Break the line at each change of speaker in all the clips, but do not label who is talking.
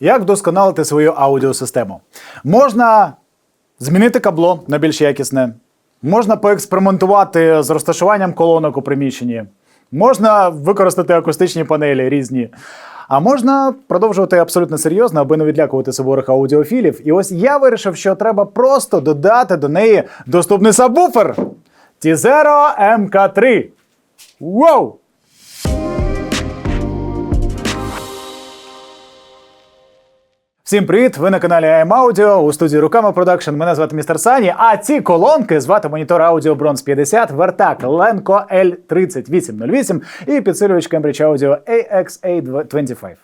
Як вдосконалити свою аудіосистему? Можна змінити кабло на більш якісне, можна поекспериментувати з розташуванням колонок у приміщенні, можна використати акустичні панелі різні. А можна продовжувати абсолютно серйозно, аби не відлякувати суворих аудіофілів. І ось я вирішив, що треба просто додати до неї доступний сабвуфер T0 MK3. Вау! Всім привіт! Ви на каналі AM Audio, у студії Руками Продакшн. Мене звати містер Сані. А ці колонки звати монітор аудіо Bronze 50, вертак Lenko L3808 і підсилювач Cambridge Audio AXA25.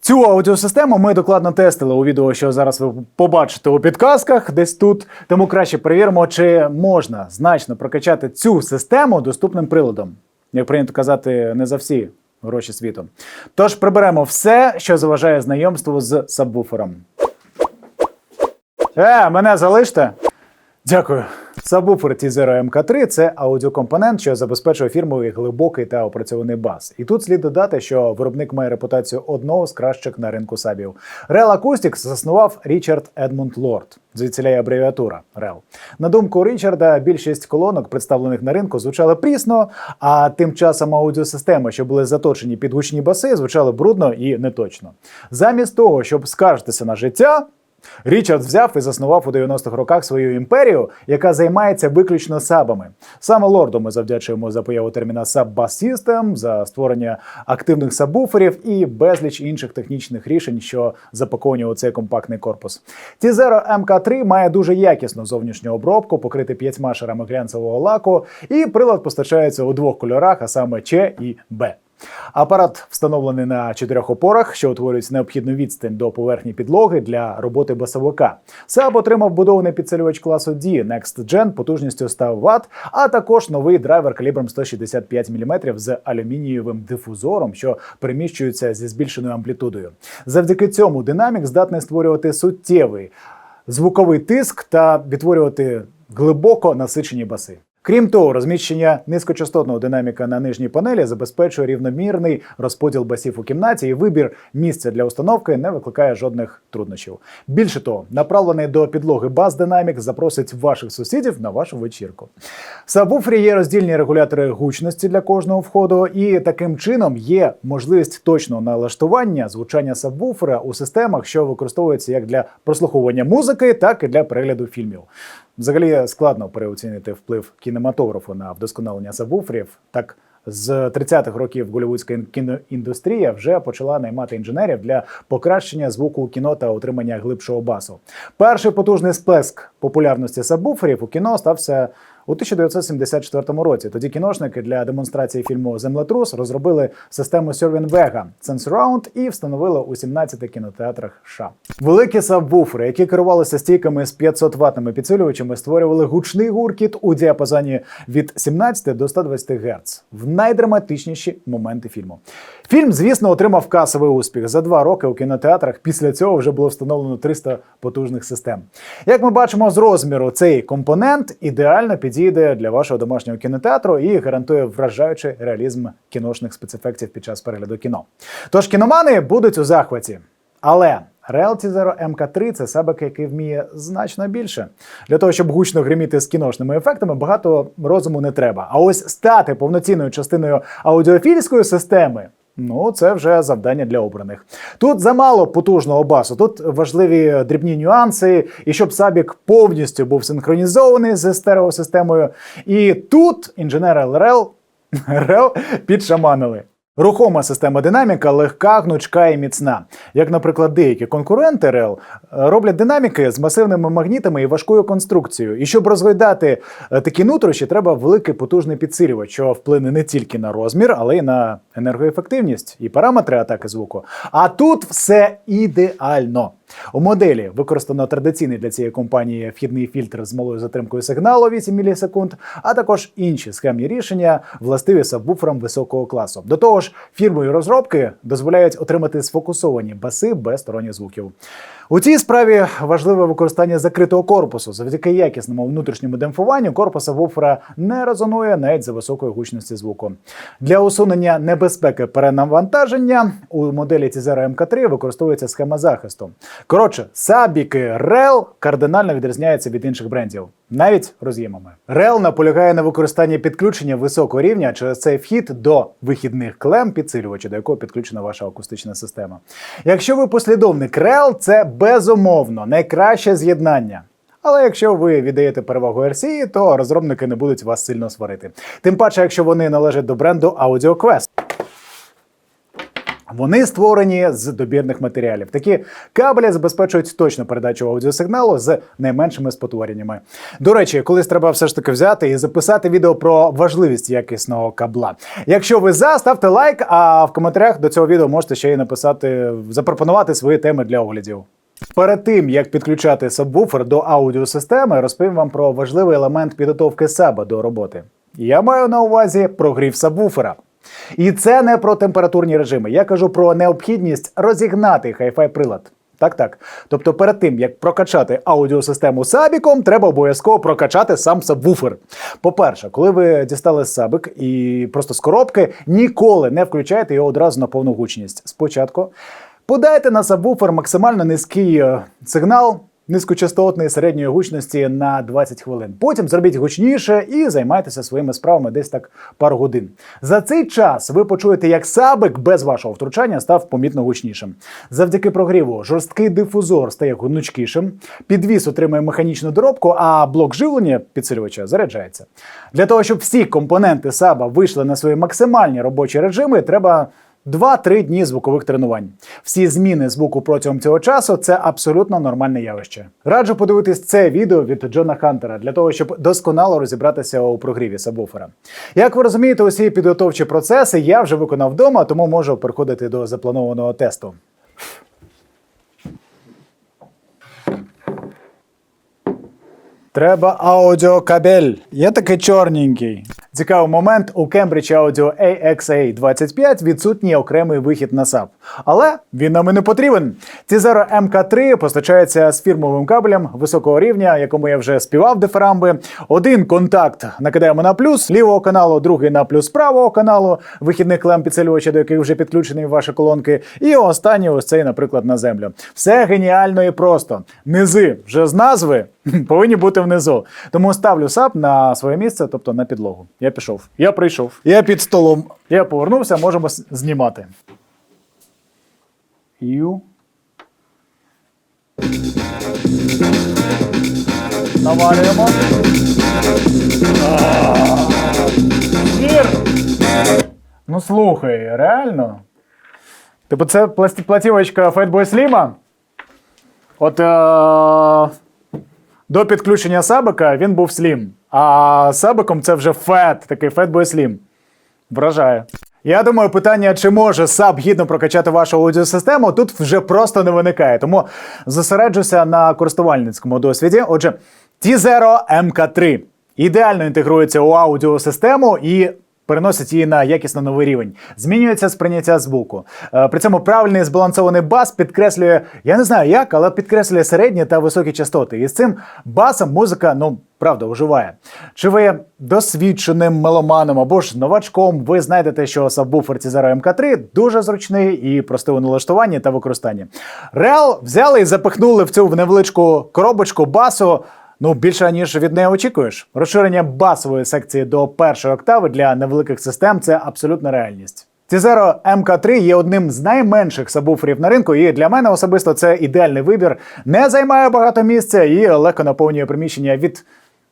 Цю аудіосистему ми докладно тестили у відео, що зараз ви побачите у підказках, десь тут. Тому краще перевіримо, чи можна значно прокачати цю систему доступним приладом. Як прийнято казати, не за всі гроші світу. Тож приберемо все, що заважає знайомству з сабвуфером. Е, мене залиште. Дякую. Сабвуфер T0 MK3 – це аудіокомпонент, що забезпечує фірмовий глибокий та опрацьований бас. І тут слід додати, що виробник має репутацію одного з кращих на ринку сабів. Real Acoustics заснував Річард Едмунд Лорд. Звідсіляє абревіатура REL. На думку Річарда, більшість колонок, представлених на ринку, звучали прісно, а тим часом аудіосистеми, що були заточені під гучні баси, звучали брудно і неточно. Замість того, щоб скаржитися на життя, Річард взяв і заснував у 90-х роках свою імперію, яка займається виключно сабами. Саме лорду ми завдячуємо за появу терміна System, за створення активних сабвуферів і безліч інших технічних рішень, що запаковані у цей компактний корпус. T0 MK3 має дуже якісну зовнішню обробку, покритий п'ятьма шарами глянцевого лаку, і прилад постачається у двох кольорах, а саме Ч і Б. Апарат встановлений на чотирьох опорах, що утворюють необхідну відстань до поверхні підлоги для роботи басовика. Saab отримав будований підсилювач класу D Next Gen потужністю 100 Вт, а також новий драйвер калібром 165 мм з алюмінієвим дифузором, що переміщується зі збільшеною амплітудою. Завдяки цьому динамік здатний створювати суттєвий звуковий тиск та відтворювати глибоко насичені баси. Крім того, розміщення низькочастотного динаміка на нижній панелі забезпечує рівномірний розподіл басів у кімнаті, і вибір місця для установки не викликає жодних труднощів. Більше того, направлений до підлоги бас-динамік запросить ваших сусідів на вашу вечірку. В сабвуфері є роздільні регулятори гучності для кожного входу, і таким чином є можливість точного налаштування звучання сабвуфера у системах, що використовуються як для прослуховування музики, так і для перегляду фільмів. Взагалі складно переоцінити вплив кінематографу на вдосконалення забуфрів. Так з 30-х років голівудська кіноіндустрія вже почала наймати інженерів для покращення звуку кіно та отримання глибшого басу. Перший потужний сплеск популярності сабвуферів у кіно стався у 1974 році. Тоді кіношники для демонстрації фільму Землетрус розробили систему Vega Sensurround і встановили у 17 кінотеатрах США. Великі сабвуфери, які керувалися стійками з 500 ватними підсилювачами, створювали гучний гуркіт у діапазоні від 17 до 120 Гц в найдраматичніші моменти фільму. Фільм, звісно, отримав касовий успіх. За два роки у кінотеатрах після цього вже було встановлено 300 потужних систем. Як ми бачимо з розміру, цей компонент ідеально підійде для вашого домашнього кінотеатру і гарантує вражаючий реалізм кіношних спецефектів під час перегляду кіно. Тож кіномани будуть у захваті. Але Realty Zero MK3 це сабик, який вміє значно більше. Для того, щоб гучно гриміти з кіношними ефектами, багато розуму не треба. А ось стати повноцінною частиною аудіофільської системи. Ну, це вже завдання для обраних. Тут замало потужного басу, тут важливі дрібні нюанси, і щоб сабік повністю був синхронізований з стереосистемою. І тут інженери ЛРЛ підшаманили. Рухома система динаміка легка, гнучка і міцна. Як, наприклад, деякі конкуренти РЛ роблять динаміки з масивними магнітами і важкою конструкцією. І щоб розгойдати е, такі нутрощі, треба великий потужний підсилювач, що вплине не тільки на розмір, але й на енергоефективність і параметри атаки звуку. А тут все ідеально. У моделі використано традиційний для цієї компанії вхідний фільтр з малою затримкою сигналу 8 мілісекунд, а також інші схемні рішення, властиві сабвуферам високого класу. До того ж, фірмові розробки дозволяють отримати сфокусовані баси без сторонніх звуків. У цій справі важливе використання закритого корпусу. Завдяки якісному внутрішньому демпфуванню корпуса вуфера не резонує навіть за високої гучності звуку. Для усунення небезпеки перенавантаження у моделі Tizero MK3 використовується схема захисту. Коротше, сабіки REL кардинально відрізняються від інших брендів, навіть роз'ємами. REL наполягає на використанні підключення високого рівня через цей вхід до вихідних клем підсилювача, до якого підключена ваша акустична система. Якщо ви послідовник REL, це безумовно найкраще з'єднання. Але якщо ви віддаєте перевагу RC, то розробники не будуть вас сильно сварити. Тим паче, якщо вони належать до бренду AudioQuest. Вони створені з добірних матеріалів. Такі кабелі забезпечують точну передачу аудіосигналу з найменшими спотвореннями. До речі, колись треба все ж таки взяти і записати відео про важливість якісного кабла. Якщо ви за, ставте лайк, а в коментарях до цього відео можете ще й написати, запропонувати свої теми для оглядів. Перед тим як підключати сабвуфер до аудіосистеми, розповім вам про важливий елемент підготовки саба до роботи. Я маю на увазі прогрів сабвуфера. І це не про температурні режими. Я кажу про необхідність розігнати хай-фай прилад. Так, так. Тобто, перед тим як прокачати аудіосистему сабіком, треба обов'язково прокачати сам сабвуфер. По-перше, коли ви дістали сабик і просто з коробки, ніколи не включайте його одразу на повну гучність. Спочатку подайте на сабвуфер максимально низький е, сигнал. Низькочастотної середньої гучності на 20 хвилин. Потім зробіть гучніше і займайтеся своїми справами десь так пару годин. За цей час ви почуєте, як сабик без вашого втручання став помітно гучнішим. Завдяки прогріву жорсткий дифузор стає гнучкішим, підвіс отримує механічну доробку, а блок живлення підсилювача заряджається. Для того, щоб всі компоненти саба вийшли на свої максимальні робочі режими, треба. 2-3 дні звукових тренувань. Всі зміни звуку протягом цього часу це абсолютно нормальне явище. Раджу подивитись це відео від Джона Хантера для того, щоб досконало розібратися у прогріві сабвуфера. Як ви розумієте, усі підготовчі процеси я вже виконав вдома, тому можу переходити до запланованого тесту. Треба аудіокабель. Є такий чорненький. Цікавий момент у Cambridge Audio AXA25 відсутній окремий вихід на SAP. Але він нам і не потрібен. Cizero MK3 постачається з фірмовим кабелем високого рівня, якому я вже співав дифирамби. Один контакт накидаємо на плюс лівого каналу, другий на плюс правого каналу, вихідних клем підсилювача, до яких вже підключені ваші колонки. І останній ось цей, наприклад, на землю. Все геніально і просто. Низи вже з назви повинні бути внизу. Тому ставлю сап на своє місце, тобто на підлогу. Я пішов. Я прийшов. Я під столом. Я повернувся, можемо знімати. Ю. Навалюємо. Ну слухай, реально? Типу це платівочка Fatboy Slim? От е- до підключення сабика він був слім, а сабиком це вже фет, такий Fatboy Slim. Вражає. Я думаю, питання, чи може САП гідно прокачати вашу аудіосистему, тут вже просто не виникає. Тому зосереджуся на користувальницькому досвіді. Отже, T0 MK3 ідеально інтегрується у аудіосистему і переносить її на якісно новий рівень. Змінюється сприйняття звуку. Е, При цьому правильний збалансований бас підкреслює, я не знаю як, але підкреслює середні та високі частоти. І з цим басом музика, ну правда, оживає. Чи ви досвідченим меломаном або ж новачком, ви знайдете, що сабвуфер Cizero MK3 дуже зручний і простий у налаштуванні та використанні. Реал взяли і запихнули в цю невеличку коробочку басу. Ну, більше ніж від неї очікуєш. Розширення басової секції до першої октави для невеликих систем це абсолютна реальність. Cizero MK3 є одним з найменших сабвуферів на ринку, і для мене особисто це ідеальний вибір. Не займає багато місця і легко наповнює приміщення від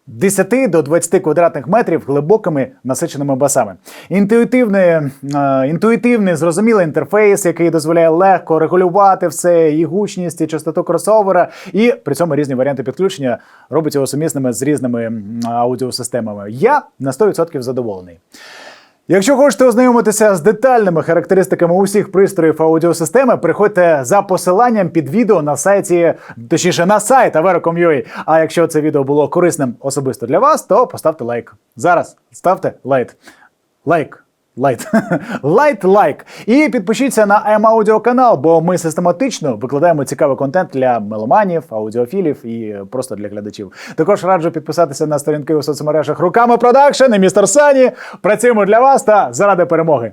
10 до 20 квадратних метрів глибокими насиченими басами. Інтуїтивний, е, інтуїтивний зрозумілий інтерфейс, який дозволяє легко регулювати все, і гучність, і частоту кросовера, і при цьому різні варіанти підключення робить його сумісними з різними аудіосистемами. Я на 100% задоволений. Якщо хочете ознайомитися з детальними характеристиками усіх пристроїв аудіосистеми, приходьте за посиланням під відео на сайті, точніше на сайт Avero.com.ua. А якщо це відео було корисним особисто для вас, то поставте лайк. Зараз ставте лайк. Лайк. Лайт. Лайт лайк. І підпишіться на М-Аудіо канал, бо ми систематично викладаємо цікавий контент для меломанів, аудіофілів і просто для глядачів. Також раджу підписатися на сторінки у соцмережах Руками Продакшн і містер Сані. Працюємо для вас та заради перемоги.